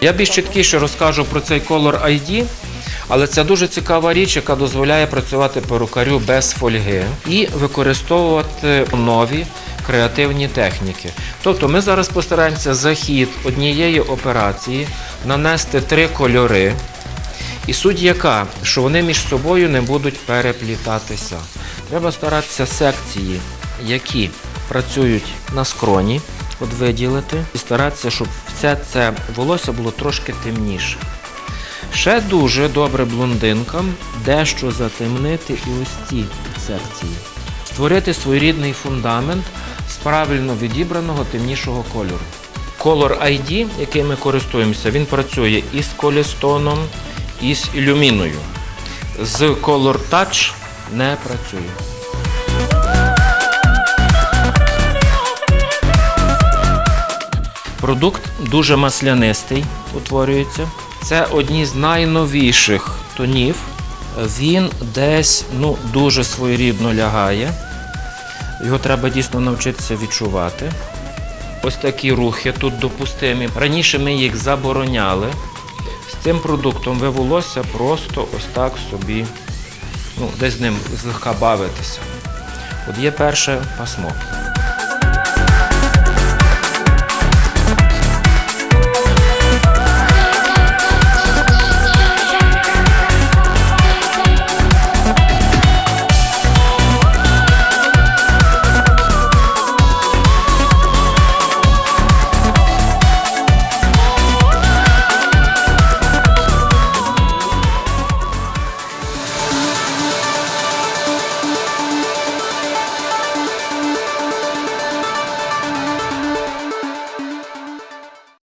Я більш чіткіше розкажу про цей Color ID, але це дуже цікава річ, яка дозволяє працювати перукарю без фольги і використовувати нові креативні техніки. Тобто ми зараз постараємося за хід однієї операції нанести три кольори. І суть яка, що вони між собою не будуть переплітатися. Треба старатися секції, які працюють на скроні, от виділити, і старатися, щоб все це волосся було трошки темніше. Ще дуже добре блондинкам дещо затемнити і ось ці секції. Створити своєрідний фундамент з правильно відібраного темнішого кольору. Color ID, який ми користуємося, він працює і з колістоном, і з ілюміною. З Color Touch не працює. Продукт дуже маслянистий утворюється. Це одні з найновіших тонів. Він десь ну, дуже своєрідно лягає. Його треба дійсно навчитися відчувати. Ось такі рухи тут допустимі. Раніше ми їх забороняли. З цим продуктом ви волосся просто ось так собі, ну, десь з ним злегка бавитися. От є перше пасмо.